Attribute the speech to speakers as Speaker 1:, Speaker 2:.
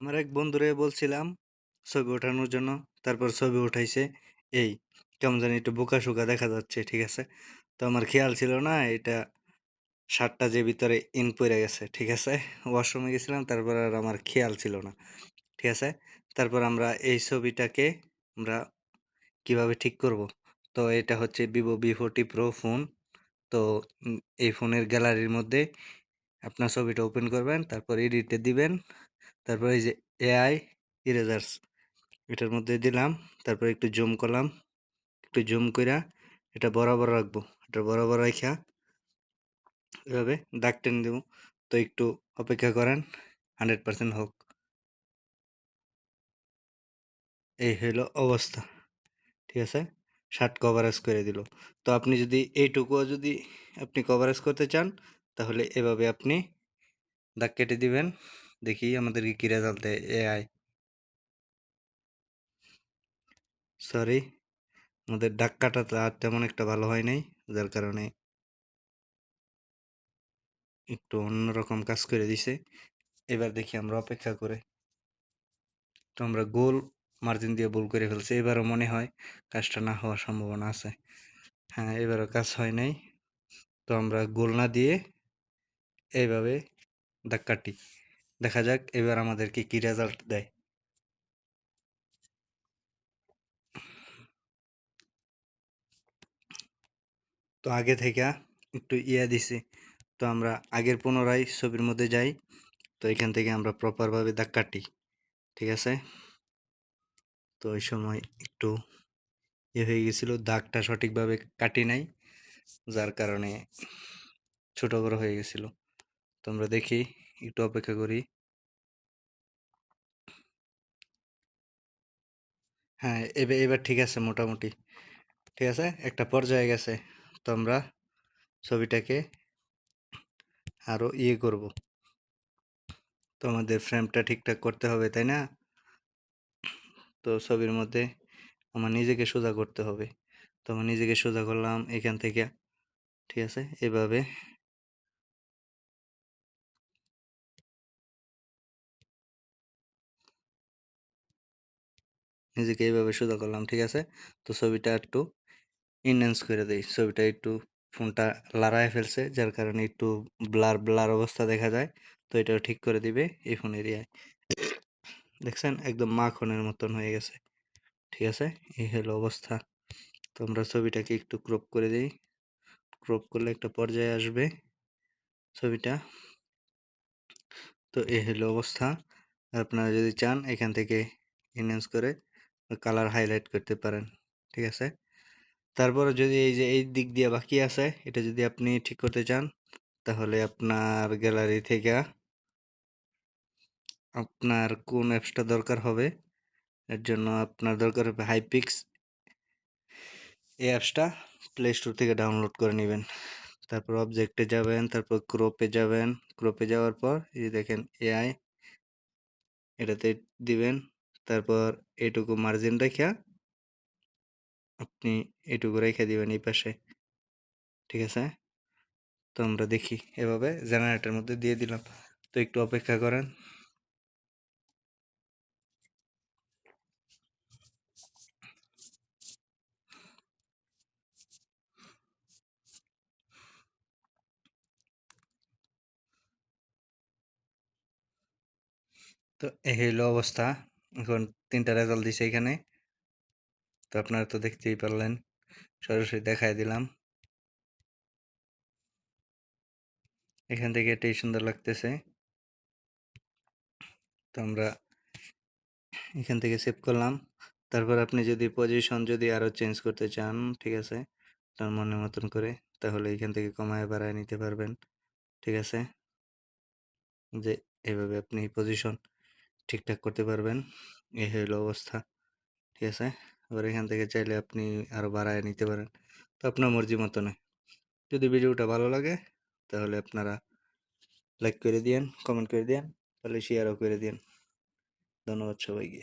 Speaker 1: আমার এক বন্ধুরে বলছিলাম, ছবি ওঠানোর জন্য। তারপর ছবি উঠাইছে। এই, কেমন জানি একটু বোকা শোকা দেখা যাচ্ছে, ঠিক আছে? তো আমার খেয়াল ছিল না, এটা শার্টটা যে ভিতরে ইন পড়ে গেছে, ঠিক আছে? ওয়াশরুমে গেছিলাম, তারপর আর আমার খেয়াল ছিল না, ঠিক আছে? তারপর আমরা এই ছবিটাকে আমরা কীভাবে ঠিক করব? তো এটা হচ্ছে Vivo B forty pro phone তো এই ফোনের গ্যালারির মধ্যে আপনার ছবিটা ওপেন করবেন, তারপর এডিটে দিবেন। তারপর এই যে এআই ইরেজার্স এটার মধ্যে দিলাম, তারপর একটু জুম করলাম, একটু জুম কইরা এটা বরাবর রাখব, এটা বরাবর রাখা এভাবে দাগ টেনে দেবো। তো একটু অপেক্ষা করেন হান্ড্রেড পার্সেন্ট হোক। এই হলো অবস্থা, ঠিক আছে? শার্ট কভারেজ করে দিল। তো আপনি যদি এইটুকুও যদি আপনি কভারেজ করতে চান, তাহলে এভাবে আপনি দাগ কেটে দিবেন। দেখি আমাদের কি রেজাল্ট দেয় এআই সরি আমাদের দাগ কাটাটা আর তেমন একটা ভালো হয় নাই, যার কারণে একটু অন্যরকম কাজ করে দিছে। এবার দেখি আমরা অপেক্ষা করে। তো আমরা গোল মার্জিন দিয়ে ভুল করে ফেলছি, এবারও মনে হয় কাজটা না হওয়ার সম্ভাবনা আছে। হ্যাঁ এবারও কাজ হয় নাই। তো আমরা গোল না দিয়ে এইভাবে দাগ কাটি। দেখা যাক, এবার আমাদেরকে কি রেজাল্ট দেয়। তো আগে থেকে একটু ইয়া দিছি, তো আমরা আগের পুনরায় ছবির মধ্যে যাই, তো এখান থেকে আমরা প্রপারভাবে দাগ কাটি, ঠিক আছে? তো ওই সময় একটু ইয়ে হয়ে গেছিল, দাগটা সঠিকভাবে কাটি নাই, যার কারণে ছোট বড় হয়ে গেছিল। তো আমরা দেখি একটু অপেক্ষা করি। হ্যাঁ এবার এবার ঠিক আছে মোটামুটি। ঠিক আছে? একটা পর্যায়ে গেছে। তো আমরা ছবিটাকে আরও ইয়ে করব। তো আমাদের ফ্রেমটা ঠিকঠাক করতে হবে, তাই না? তো ছবির মধ্যে আমার নিজেকে সোজা করতে হবে। তো আমার নিজেকে সোজা করলাম এখান থেকে। ঠিক আছে? এভাবে নিজেকে এইভাবে সোজা করলাম, ঠিক আছে? তো ছবিটা একটু ইনহ্যান্স করে দেই। ছবিটা একটু ফোনটা লাড়ায় ফেলছে, যার কারণে একটু ব্লার ব্লার অবস্থা দেখা যায়। তো এটাও ঠিক করে দিবে এই ফোন এরিয়ায় দেখছেন? একদম মাখনের মতন হয়ে গেছে। ঠিক আছে? এই হলো অবস্থা। তো আমরা ছবিটাকে একটু ক্রপ করে দিই। ক্রপ করলে একটা পর্যায়ে আসবে ছবিটা। তো এই হলো অবস্থা। আপনারা যদি চান এখান থেকে ইনহ্যান্স করে কালার হাইলাইট করতে পারেন, ঠিক আছে? তারপরে যদি এই যে, এই দিক দিয়ে বাকি আছে, এটা যদি আপনি ঠিক করতে চান, তাহলে আপনার গ্যালারি থেকে আপনার কোন অ্যাপসটা দরকার হবে, এর জন্য আপনার দরকার হবে হাইপিক্স এই অ্যাপসটা প্লে স্টোর থেকে ডাউনলোড করে নেবেন। তারপর অবজেক্টে যাবেন, তারপর ক্রোপে যাবেন ক্রোপে যাওয়ার পর এই দেখেন এআই এটাতে দিবেন। তারপর এটুকু মার্জিন রেখা আপনি এটুকু রেখে দিবেন এই পাশে। ঠিক আছে? তো আমরা দেখি এভাবে জেনারেটরের মধ্যে দিয়ে দিলাম। তো একটু অপেক্ষা করেন। তো এই হলো অবস্থা। এখন তিনটা রেজাল্ট দিছে এখানে। তো আপনারা তো দেখতেই পারলেন, সরাসরি দেখাই দিলাম। এখান থেকে এটাই সুন্দর লাগতেছে। তো আমরা এখান থেকে সেভ করলাম। তারপর আপনি যদি পজিশন যদি আরও চেঞ্জ করতে চান, ঠিক আছে? আপনার মনের মতন করে, তাহলে এখান থেকে কমায় বাড়ায় নিতে পারবেন, ঠিক আছে? যে এভাবে আপনি পজিশন ঠিকঠাক করতে পারবেন। এই হইল অবস্থা। ঠিক আছে? এবার এখান থেকে চাইলে আপনি আরও বাড়ায় নিতে পারেন। তো আপনার মর্জি মতনে যদি ভিডিওটা ভালো লাগে, তাহলে আপনারা লাইক করে দিয়েন কমেন্ট করে দিয়েন, তাহলে শেয়ারও করে দিন ধন্যবাদ সবাইকে।